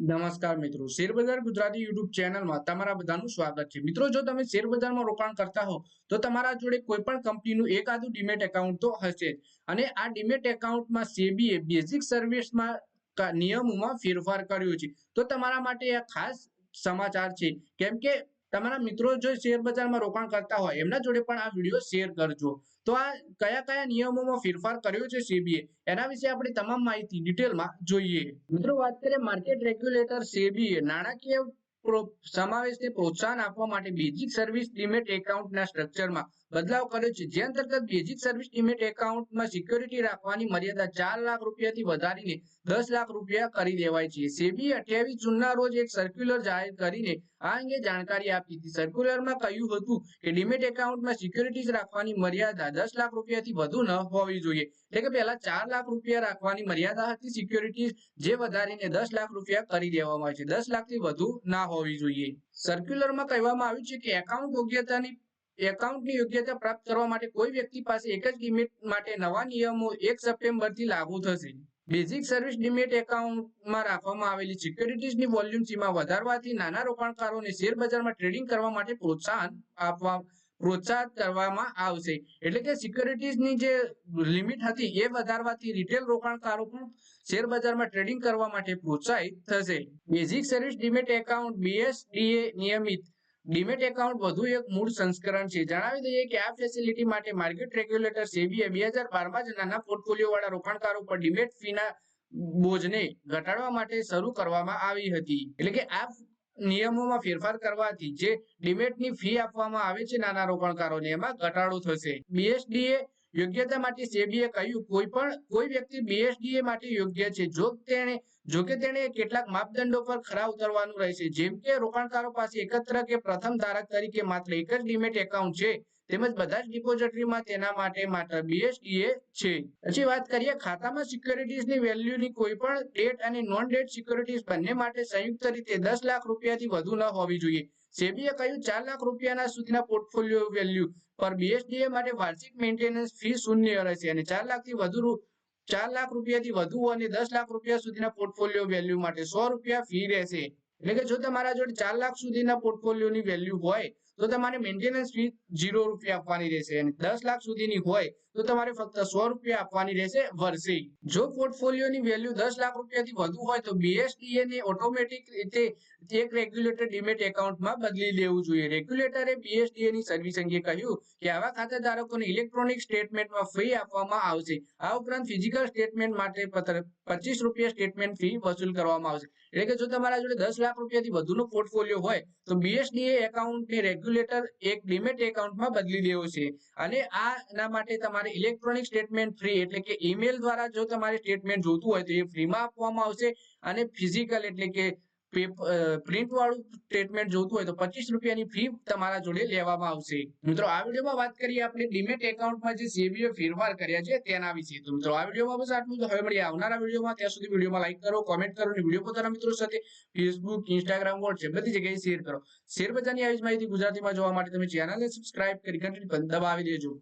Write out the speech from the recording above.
નમસ્કાર મિત્રો. શેરબજાર ગુજરાતી યુટ્યુબ ચેનલમાં તમારા બધાનું સ્વાગત છે. મિત્રો, જો તમે શેરબજારમાં રોકાણ કરતા હો, તો તમારા જોડે કોઈ પણ કંપનીનું એકાદું ડીમેટ એકાઉન્ટ તો હશે અને આ ડીમેટ એકાઉન્ટમાં સેબીએ બેઝિક સર્વિસમાં નિયમોમાં ફેરફાર કર્યો છે. તો તમારા માટે આ ખાસ સમાચાર છે. કેમ કે તમારા મિત્રો જો શેરબજારમાં રોકાણ કરતા હોય, એમના જોડે પણ આ વીડિયો શેર કરજો. તો આ કયા કયા નિયમોમાં ફેરફાર કર્યો છે સેબીએ એના વિશે આપણે તમામ માહિતી ડિટેલમાં જોઈએ. મિત્રો, વાત કરીએ માર્કેટ રેગ્યુલેટર સેબીએ નાણાકીય સમાવેશને પ્રોત્સાહન આપવા માટે બેઝિક સર્વિસ ડિમેટ એકાઉન્ટના સ્ટ્રક્ચરમાં બદલાવ કર્યો છે. જે અંતર્ગત બેઝિક સર્વિસ ડિમેટ એકાઉન્ટમાં સિક્યોરિટી રાખવાની મર્યાદા ચાર લાખ રૂપિયાથી વધારીને દસ લાખ રૂપિયા કરી દેવાય છે. સેબીએ અઠ્યાવીસ જૂનના રોજ એક સર્ક્યુલર જાહેર કરીને આ અંગે જાણકારી આપી હતી. સર્ક્યુલરમાં કહ્યું હતું કે ડિમેટ એકાઉન્ટમાં સિક્યોરિટીઝ રાખવાની મર્યાદા દસ લાખ રૂપિયાથી વધુ ન હોવી જોઈએ. એટલે કે પહેલા ચાર લાખ રૂપિયા રાખવાની મર્યાદા હતી સિક્યોરિટી જે વધારીને દસ લાખ રૂપિયા કરી દેવામાં આવી છે. દસ લાખથી વધુ ના હોવી જોઈએ. સર્ક્યુલરમાં કહેવામાં આવ્યું છે કે એકાઉન્ટ યોગ્યતાની એકાઉન્ટની યોગ્યતા પ્રાપ્ત કરવા માટે કોઈ વ્યક્તિ પાસે એક જ લિમિટ માટે નવા નિયમો એક સપ્ટેમ્બરથી લાગુ થશે. બેઝિક સર્વિસ ડિમેટ એકાઉન્ટમાં રાખવામાં આવેલી સિક્યોરિટીઝની વોલ્યુમ સીમા વધારવાથી નાના રોકાણકારોને શેર બજારમાં ટ્રેડિંગ કરવા માટે પ્રોત્સાહન આપવા પ્રોત્સાહિત કરવામાં આવશે. એટલે કે સિક્યોરિટીઝની જે લિમિટ હતી, એ વધારવાથી રિટેલ રોકાણકારો પણ શેર બજારમાં ટ્રેડિંગ કરવા માટે પ્રોત્સાહિત થશે. Basic service demat account BSDA નિયમિત. ડિમેટ એકાઉન્ટ વધુ એક મૂળ સંસ્કરણ છે. જણાવી દઈએ કે આ ફેસિલિટી માટે માર્કેટ રેગ્યુલેટર સેબીએ બે હજાર બારમાં જ નાના પોર્ટફોલિયો વાળા રોકાણકારો પર ડિમેટ ફીના બોજને ઘટાડવા માટે શરૂ કરવામાં આવી હતી. એટલે કે આ નિયમોમાં ફેરફાર કરવાથી જે ડિમેટની ફી આપવામાં આવે છે નાના રોકાણકારોને, એમાં ઘટાડો થશે. બીએસડીએ યોગ્યતા માટે સેબીએ કહ્યું, કોઈ પણ, કોઈ વ્યક્તિ બીએસડીએ માટે યોગ્ય છે, જો તેણે જો તેણે કેટલાક માપદંડો પર ખરા ઉતરવાનું રહેશે. જેમ કે રોકાણકારો પાસે એકત્ર કે પ્રથમ ધારક તરીકે માત્ર એક જ ડિમેટ એકાઉન્ટ છે તેમજ બધા જ ડિપોઝિટરીમાં તેના માટે માત્ર બીએસડીએ છે. પછી વાત કરીએ ખાતામાં સિક્યોરિટીઝની વેલ્યુની કોઈ પણ ડેટ અને નોન ડેટ સિક્યોરિટીઝ બંને માટે સંયુક્ત રીતે દસ લાખ રૂપિયાથી વધુ ન હોવી જોઈએ. સેબીએ કહ્યું ચાર લાખ રૂપિયાના સુધીના પોર્ટફોલિયો વેલ્યુ પર બીએસડીએ માટે વાર્ષિક મેન્ટેનન્સ ફી શૂન્ય રહેશે અને ચાર લાખથી વધુ ચાર લાખ રૂપિયાથી વધુ અને દસ લાખ રૂપિયા સુધીના પોર્ટફોલિયો વેલ્યુ માટે સો રૂપિયા ફી રહેશે. એટલે કે જો તમારા જોડે ચાર લાખ સુધીના પોર્ટફોલિયોની વેલ્યુ હોય તો તમારે મેન્ટેનન્સ ફી જીરો રૂપિયા આપવાની રહેશે અને દસ લાખ સુધીની હોય તો તમારે ફક્ત સો રૂપિયા આપવાની રહેશે વર્ષે. જો પોર્ટફોલિયોની વેલ્યુ દસ લાખ રૂપિયાથી વધુ હોય તો બીએસડીએ ને ઓટોમેટિક રીતે એક રેગ્યુલેટર ડિમેટ એકાઉન્ટમાં બદલી લેવું જોઈએ. રેગ્યુલેટરે બીએસડીએ ની સર્વિસ અંગે કહ્યું કે આવા ખાતેદારોને ઇલેક્ટ્રોનિક સ્ટેટમેન્ટમાં ફી આપવામાં આવશે. આ ઉપરાંત ફિઝિકલ સ્ટેટમેન્ટ માટે પચીસ રૂપિયા સ્ટેટમેન્ટ ફી વસૂલ કરવામાં આવશે. એટલે કે જો તમારા જોડે દસ લાખ રૂપિયાથી વધુનો પોર્ટફોલિયો હોય તો બીએસડીએ એકાઉન્ટને રેગ્યુલેટર એક ડિમેટ એકાઉન્ટમાં બદલી દેવો છે. અને આના માટે તમારે ઇલેક્ટ્રોનિક સ્ટેટમેન્ટ ફ્રી એટલે કે ઈમેલ દ્વારા જો તમારે સ્ટેટમેન્ટ જોતું હોય તો એ ફ્રીમાં આપવામાં આવશે. અને ફિઝિકલ એટલે કે પ્રિન્ટ વાળું સ્ટેટમેન્ટ જોતું હોય તો પચીસ રૂપિયાની ફી તમારા જોડે લેવામાં આવશે. મિત્રો, આ વિડીયોમાં વાત કરીએ આપણે ડીમેટ એકાઉન્ટમાં જે સેબીએ ફેરફાર કર્યા છે તેના વિશે. તો મિત્રો, આ વિડીયોમાં બસ આટલું હવે મળીએ આવનારા વિડીયોમાં. ત્યાં સુધી વિડીયોમાં લાઈક કરો કોમેન્ટ કરો અને વીડિયો પોતાના મિત્રો સાથે ફેસબુક ઇન્સ્ટાગ્રામ વોટ્સએપ બધી જગ્યાએ શેર કરો. શેર બજારની આવી માહિતી ગુજરાતીમાં જોવા માટે તમે ચેનલને સબસ્ક્રાઇબ કરી ઘંટડી દબાવી દેજો.